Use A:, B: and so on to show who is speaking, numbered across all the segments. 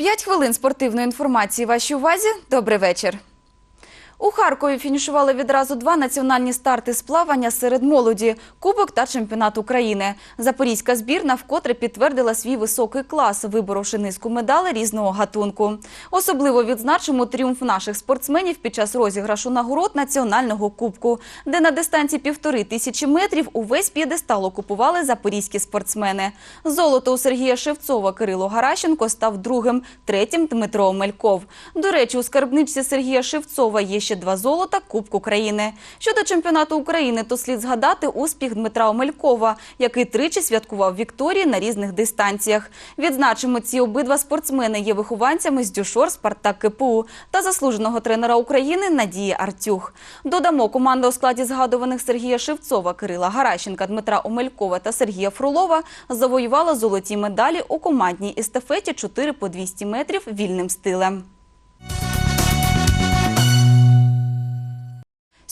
A: П'ять хвилин спортивної інформації вашій увазі. Добрий вечір. У Харкові фінішували відразу два національні старти з плавання серед молоді – Кубок та Чемпіонат України. Запорізька збірна вкотре підтвердила свій високий клас, виборовши низку медалей різного гатунку. Особливо відзначимо тріумф наших спортсменів під час розіграшу нагород національного кубку, де на дистанції півтори тисячі метрів увесь п'єдестал окупували запорізькі спортсмени. Золото у Сергія Шевцова Кирило Гаращенко став другим, третім Дмитро Омельков. До речі, у скарбничці Сергія Шевцова є ще два золота Кубку країни. Щодо чемпіонату України, то слід згадати успіх Дмитра Омелькова, який тричі святкував Вікторії на різних дистанціях. Відзначимо, ці обидва спортсмени є вихованцями з Дюшор Спартак КПУ та заслуженого тренера України Надії Артюх. Додамо, команда у складі згадуваних Сергія Шевцова, Кирила Гаращенка, Дмитра Омелькова та Сергія Фролова завоювала золоті медалі у командній естафеті 4 по 200 метрів вільним стилем.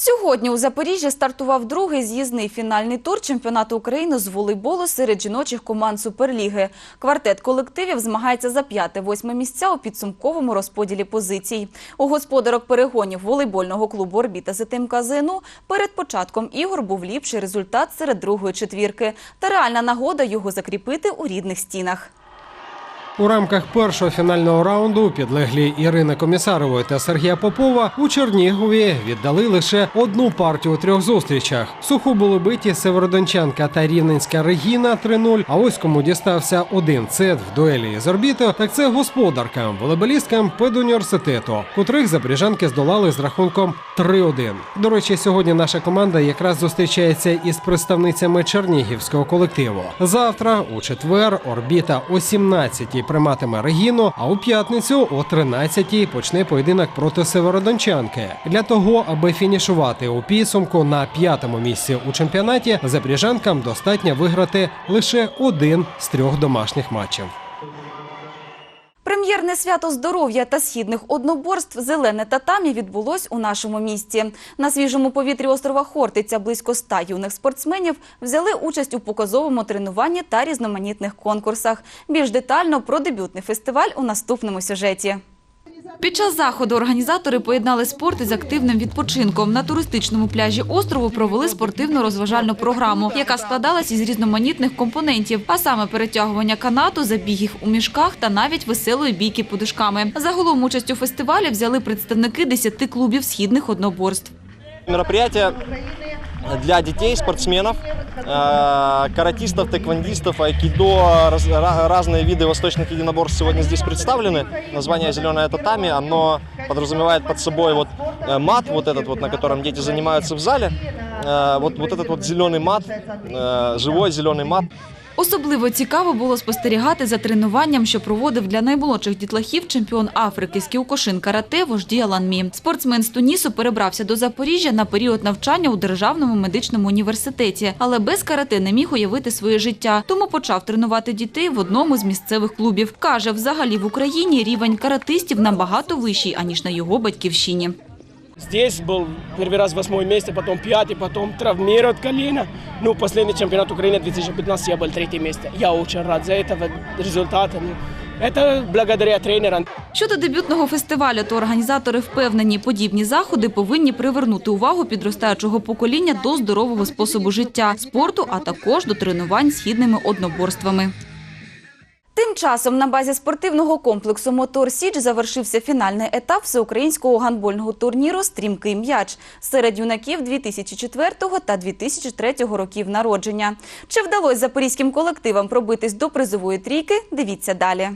A: Сьогодні у Запоріжжі стартував другий з'їзний фінальний тур чемпіонату України з волейболу серед жіночих команд Суперліги. Квартет колективів змагається за п'яте-восьме місця у підсумковому розподілі позицій. У господарок перегонів волейбольного клубу «Орбіта» ЗТМ ЗНУ перед початком ігор був ліпший результат серед другої четвірки та реальна нагода його закріпити у рідних стінах.
B: У рамках першого фінального раунду підлеглі Ірини Комісарової та Сергія Попова у Чернігові віддали лише одну партію у трьох зустрічах. Суху були биті Северодончанка та Рівненська Регіна 3-0. А ось кому дістався один цет в дуелі з орбітою, так це господаркам, волейболісткам педуніверситету, котрих запоріжанки здолали з рахунком 3-1. До речі, сьогодні наша команда якраз зустрічається із представницями чернігівського колективу. Завтра, у четвер, орбіта о 17-й прийматиме Регіну, а у п'ятницю о 13-й почне поєдинок проти Северодончанки. Для того, аби фінішувати у підсумку на п'ятому місці у чемпіонаті, запоріжанкам достатньо виграти лише один з трьох домашніх матчів.
A: Прем'єрне свято здоров'я та східних одноборств «Зелене татамі» відбулось у нашому місті. На свіжому повітрі острова Хортиця близько ста юних спортсменів взяли участь у показовому тренуванні та різноманітних конкурсах. Більш детально про дебютний фестиваль у наступному сюжеті. Під час заходу організатори поєднали спорт із активним відпочинком. На туристичному пляжі острову провели спортивно-розважальну програму, яка складалась із різноманітних компонентів, а саме перетягування канату, забігів у мішках та навіть веселої бійки подушками. Загалом участь у фестивалі взяли представники 10 клубів східних одноборств.
C: Мероприятие для детей, спортсменов, э, каратистов, тэквондистов, айкидо, раз- ра- разные виды восточных единоборств сегодня здесь представлены. Название «Зеленое татами», оно подразумевает под собой вот э, мат, вот этот вот, на котором дети занимаются в зале. Э, Вот, вот этот вот зеленый мат, э, живой зеленый мат,
A: Особливо цікаво було спостерігати за тренуванням, що проводив для наймолодших дітлахів чемпіон Африки з кіокошин карате вожді Аланмі. Спортсмен з Тунісу перебрався до Запоріжжя на період навчання у Державному медичному університеті, але без карате не міг уявити своє життя, тому почав тренувати дітей в одному з місцевих клубів. Каже, взагалі в Україні рівень каратистів набагато вищий, аніж на його батьківщині.
D: Здесь был первый раз восьмое место, потом пятый, потом травмирует колено. Ну, последний чемпионат Украины 2015 я был третье место. Я очень рад за этого результата. Ну, это благодаря тренерам.
A: Щодо дебютного фестивалю, то організатори впевнені, подібні заходи повинні привернути увагу підростаючого покоління до здорового способу життя, спорту, а також до тренувань східними одноборствами. Тим часом на базі спортивного комплексу «Мотор Січ» завершився фінальний етап всеукраїнського гандбольного турніру «Стрімкий м'яч» серед юнаків 2004 та 2003 років народження. Чи вдалося запорізьким колективам пробитись до призової трійки? Дивіться далі.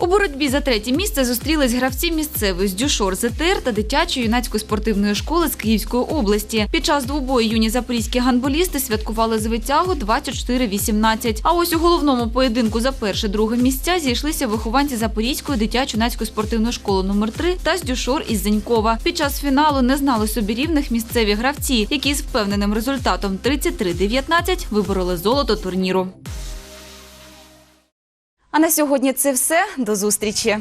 A: У боротьбі за третє місце зустрілись гравці місцевої з Дюшор ЗТР та дитячої юнацької спортивної школи з Київської області. Під час двобою юні запорізькі гандболісти святкували звитягу 24-18. А ось у головному поєдинку за перше-друге місця зійшлися вихованці Запорізької дитячо-юнацької спортивної школи номер 3 та з Дюшор із Зенькова. Під час фіналу не знали собі рівних місцеві гравці, які з впевненим результатом 33-19 вибороли золото турніру. На сьогодні це все. До зустрічі.